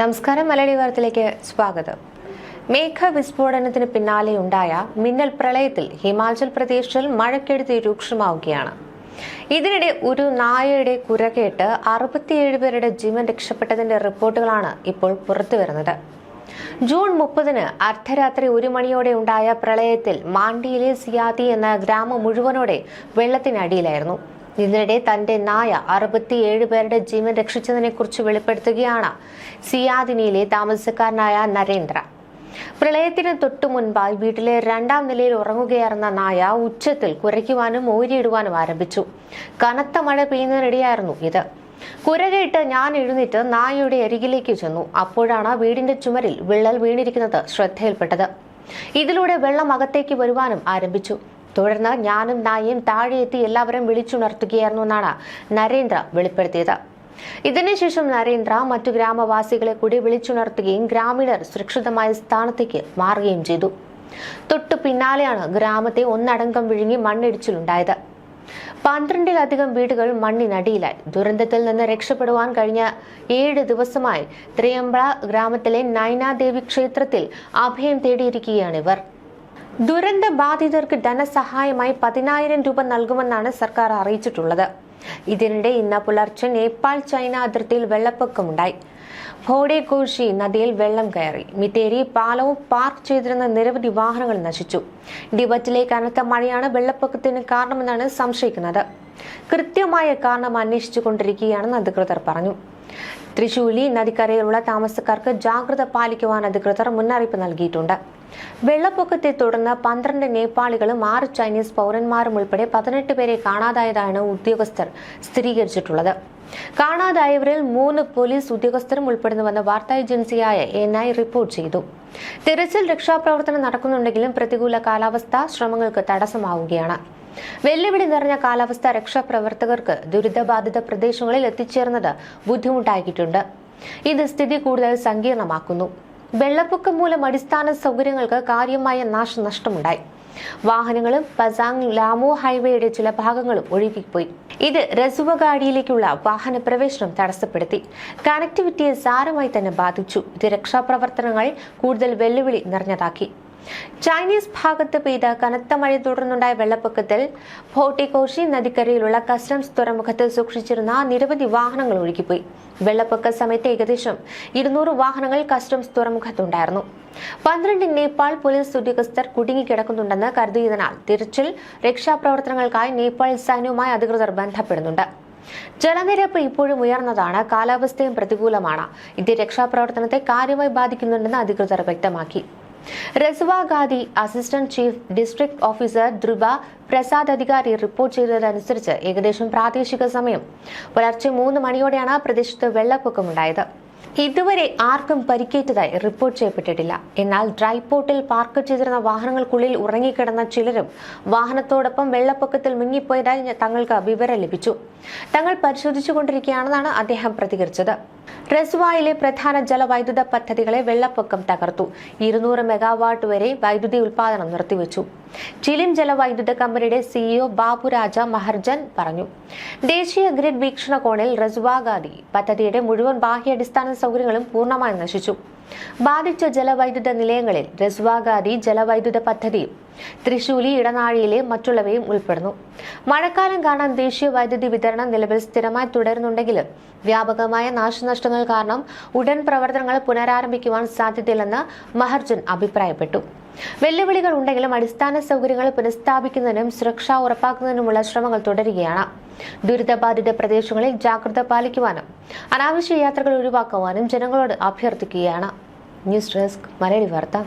നമസ്കാരം. മലയാളി വാർത്തയിലേക്ക് സ്വാഗതം. മേഘ വിസ്ഫോടനത്തിന് പിന്നാലെ ഉണ്ടായ മിന്നൽ പ്രളയത്തിൽ ഹിമാചൽ പ്രദേശിൽ മഴക്കെടുതി രൂക്ഷമാവുകയാണ്. ഇതിനിടെ ഒരു നായയുടെ കുരകേട്ട് അറുപത്തിയേഴ് പേരുടെ ജീവൻ രക്ഷപ്പെട്ടതിന്റെ റിപ്പോർട്ടുകളാണ് ഇപ്പോൾ പുറത്തുവരുന്നത് ജൂൺ മുപ്പതിന് അർദ്ധരാത്രി ഒരു മണിയോടെ ഉണ്ടായ പ്രളയത്തിൽ മാണ്ടിയിലെ സിയാതി എന്ന ഗ്രാമം മുഴുവനോടെ വെള്ളത്തിനടിയിലായിരുന്നു. ഇതിനിടെ തന്റെ നായ അറുപത്തിയേഴ് പേരുടെ ജീവൻ രക്ഷിച്ചതിനെ കുറിച്ച് വെളിപ്പെടുത്തുകയാണ് സിയാദിനിയിലെ താമസക്കാരനായ നരേന്ദ്ര. പ്രളയത്തിന് തൊട്ടു മുൻപായി വീട്ടിലെ രണ്ടാം നിലയിൽ ഉറങ്ങുകയായിരുന്ന നായ ഉച്ചത്തിൽ കുരയ്ക്കുവാനും ഓരിയിടുവാനും ആരംഭിച്ചു. കനത്ത മഴ പെയ്യുന്നതിനിടെയായിരുന്നു ഇത്. കുരകയിട്ട് ഞാൻ എഴുന്നേറ്റ് നായയുടെ അരികിലേക്ക് ചെന്നു. അപ്പോഴാണ് വീടിന്റെ ചുമരിൽ വിള്ളൽ വീണിരിക്കുന്നത് ശ്രദ്ധയിൽപ്പെട്ടത്. ഇതിലൂടെ വെള്ളം അകത്തേക്ക് വരുവാനും ആരംഭിച്ചു. തുടർന്ന് ഞാനും നായയും താഴെയെത്തി എല്ലാവരും വിളിച്ചുണർത്തുകയായിരുന്നു എന്നാണ് നരേന്ദ്ര വെളിപ്പെടുത്തിയത്. ഇതിനുശേഷം നരേന്ദ്ര മറ്റു ഗ്രാമവാസികളെ കൂടി വിളിച്ചുണർത്തുകയും ഗ്രാമീണർ സുരക്ഷിതമായ സ്ഥാനത്തേക്ക് മാറുകയും ചെയ്തു. തൊട്ടു പിന്നാലെയാണ് ഗ്രാമത്തെ ഒന്നടങ്കം വിഴുങ്ങി മണ്ണിടിച്ചിലുണ്ടായത്. പന്ത്രണ്ടിലധികം വീടുകൾ മണ്ണിനടിയിലായി. ദുരന്തത്തിൽ നിന്ന് രക്ഷപ്പെടുവാൻ കഴിഞ്ഞ ഏഴ് ദിവസമായി ത്രിയമ്പള ഗ്രാമത്തിലെ നൈനാദേവി ക്ഷേത്രത്തിൽ അഭയം തേടിയിരിക്കുകയാണ് ഇവർ. ദുരന്ത ബാധിതർക്ക് ധനസഹായമായി പതിനായിരം രൂപ നൽകുമെന്നാണ് സർക്കാർ അറിയിച്ചിട്ടുള്ളത്. ഇതിനിടെ ഇന്ന് പുലർച്ചെ നേപ്പാൾ ചൈന അതിർത്തിയിൽ വെള്ളപ്പൊക്കമുണ്ടായി. ഭോഡേകോഷി നദിയിൽ വെള്ളം കയറി. മിത്തേരി പാലവും പാർക്ക് ചെയ്തിരുന്ന നിരവധി വാഹനങ്ങൾ നശിച്ചു. ഡിബറ്റിലെ കനത്ത മഴയാണ് വെള്ളപ്പൊക്കത്തിന് കാരണമെന്നാണ് സംശയിക്കുന്നത്. കൃത്യമായ കാരണം അന്വേഷിച്ചു കൊണ്ടിരിക്കുകയാണെന്ന് അധികൃതർ പറഞ്ഞു. തൃശൂലി നദിക്കരയിലുള്ള താമസക്കാർക്ക് ജാഗ്രത പാലിക്കുവാൻ അധികൃതർ മുന്നറിയിപ്പ് നൽകിയിട്ടുണ്ട്. വെള്ളപ്പൊക്കത്തെ തുടർന്ന് പന്ത്രണ്ട് നേപ്പാളികളും ആറ് ചൈനീസ് പൗരന്മാരും ഉൾപ്പെടെ പതിനെട്ട് പേരെ കാണാതായതാണ് ഉദ്യോഗസ്ഥർ സ്ഥിരീകരിച്ചിട്ടുള്ളത്. കാണാതായവരിൽ മൂന്ന് പോലീസ് ഉദ്യോഗസ്ഥരും ഉൾപ്പെടുന്നുവെന്ന് വാർത്താ ഏജൻസിയായ എൻ ഐ റിപ്പോർട്ട് ചെയ്തു. തിരച്ചിൽ രക്ഷാപ്രവർത്തനം നടക്കുന്നുണ്ടെങ്കിലും പ്രതികൂല കാലാവസ്ഥ ശ്രമങ്ങൾക്ക് തടസ്സമാവുകയാണ്. വെല്ലുവിളി നിറഞ്ഞ കാലാവസ്ഥ രക്ഷാപ്രവർത്തകർക്ക് ദുരിതബാധിത പ്രദേശങ്ങളിൽ എത്തിച്ചേർന്നത് ബുദ്ധിമുട്ടാക്കിയിട്ടുണ്ട്. ഇത് സ്ഥിതി കൂടുതൽ സങ്കീർണമാക്കുന്നു. വെള്ളപ്പൊക്കം മൂലം അടിസ്ഥാന സൗകര്യങ്ങൾക്ക് കാര്യമായ നാശനഷ്ടമുണ്ടായി. വാഹനങ്ങളും പസാങ് ലാമോ ഹൈവേയുടെ ചില ഭാഗങ്ങളും ഒഴുകിപ്പോയി. ഇത് റസുവഗാഡിയിലേക്കുള്ള വാഹന പ്രവേശനം തടസ്സപ്പെടുത്തി. കണക്ടിവിറ്റിയെ സാരമായി തന്നെ ബാധിച്ചു. ഇത് രക്ഷാപ്രവർത്തനങ്ങൾ കൂടുതൽ വെല്ലുവിളി നിറഞ്ഞതാക്കി. ചൈനീസ് ഭാഗത്ത് പെയ്ത കനത്ത മഴയെ തുടർന്നുണ്ടായ വെള്ളപ്പൊക്കത്തിൽ ഭോട്ടിക്കോഷി നദിക്കരയിലുള്ള കസ്റ്റംസ് തുറമുഖത്ത് സൂക്ഷിച്ചിരുന്ന നിരവധി വാഹനങ്ങൾ ഒഴുകിപ്പോയി. വെള്ളപ്പൊക്ക സമയത്ത് ഏകദേശം ഇരുന്നൂറ് വാഹനങ്ങൾ കസ്റ്റംസ് തുറമുഖത്തുണ്ടായിരുന്നു. പന്ത്രണ്ട് നേപ്പാൾ പോലീസ് ഉദ്യോഗസ്ഥർ കുടുങ്ങിക്കിടക്കുന്നുണ്ടെന്ന് കരുതിയതിനാൽ തിരച്ചിൽ രക്ഷാപ്രവർത്തനങ്ങൾക്കായി നേപ്പാൾ സൈന്യവുമായി അധികൃതർ ബന്ധപ്പെടുന്നുണ്ട്. ജലനിരപ്പ് ഇപ്പോഴും ഉയർന്നതാണ്. കാലാവസ്ഥയും പ്രതികൂലമാണ്. ഇത് രക്ഷാപ്രവർത്തനത്തെ കാര്യമായി ബാധിക്കുന്നുണ്ടെന്ന് അധികൃതർ വ്യക്തമാക്കി. Rasuwa assistant chief district officer Dhruva Prasad Adhikari report ചെയ്തതനുസരിച്ച് ഏകദേശം പ്രാദേശിക സമയം പുലർച്ചെ മൂന്ന് മണിയോടെയാണ് പ്രദേശത്ത് വെള്ളപ്പൊക്കമുണ്ടായത്. ഇതുവരെ ആർക്കും പരിക്കേറ്റതായി റിപ്പോർട്ട് ചെയ്യപ്പെട്ടിട്ടില്ല. എന്നാൽ ഡ്രൈ പോർട്ടിൽ പാർക്ക് ചെയ്തിരുന്ന വാഹനങ്ങൾക്കുള്ളിൽ ഉറങ്ങിക്കിടന്ന ചിലരും വാഹനത്തോടൊപ്പം വെള്ളപ്പൊക്കത്തിൽ മുങ്ങിപ്പോയതായി തങ്ങൾക്ക് വിവരം ലഭിച്ചു. തങ്ങൾ പരിശോധിച്ചുകൊണ്ടിരിക്കുകയാണെന്നാണ് അദ്ദേഹം പ്രതികരിച്ചത്. റെസ്വായിലെ പ്രധാന ജലവൈദ്യുത പദ്ധതികളെ വെള്ളപ്പൊക്കം തകർത്തു. ഇരുന്നൂറ് മെഗാവാട്ട് വരെ വൈദ്യുതി ഉൽപാദനം നിർത്തിവെച്ചു. ചിലിം ജലവൈദ്യുത കമ്പനിയുടെ സിഇഒ ബാബുരാജ മഹർജൻ പറഞ്ഞു. ദേശീയ ഗ്രിഡ് വീക്ഷണകോണിൽ റസ്വാഗാദി പദ്ധതിയുടെ മുഴുവൻ ബാഹ്യടിസ്ഥാന സൗകര്യങ്ങളും പൂർണമായും നശിച്ചു. ബാധിച്ച ജലവൈദ്യുത നിലയങ്ങളിൽ രസ്വാഗാദി ജലവൈദ്യുത പദ്ധതിയും തൃശൂലി ഇടനാഴിയിലെ മറ്റുള്ളവയും ഉൾപ്പെടുന്നു. മഴക്കാലം കാണാൻ ദേശീയ വൈദ്യുതി വിതരണം നിലവിൽ സ്ഥിരമായി തുടരുന്നുണ്ടെങ്കിലും വ്യാപകമായ നാശനഷ്ടങ്ങൾ കാരണം ഉടൻ പ്രവർത്തനങ്ങൾ പുനരാരംഭിക്കുവാൻ സാധ്യതയില്ലെന്ന് മഹർജൻ അഭിപ്രായപ്പെട്ടു. വെല്ലുവിളികൾ ഉണ്ടെങ്കിലും അടിസ്ഥാന സൗകര്യങ്ങൾ പുനഃസ്ഥാപിക്കുന്നതിനും സുരക്ഷ ഉറപ്പാക്കുന്നതിനുമുള്ള ശ്രമങ്ങൾ തുടരുകയാണ്. ദുരിതബാധിത പ്രദേശങ്ങളിൽ ജാഗ്രത പാലിക്കുവാനും അനാവശ്യ യാത്രകൾ ഒഴിവാക്കുവാനും ജനങ്ങളോട് അഭ്യർത്ഥിക്കുകയാണ്. ന്യൂസ് ഡെസ്ക് മലയാളി വാർത്ത.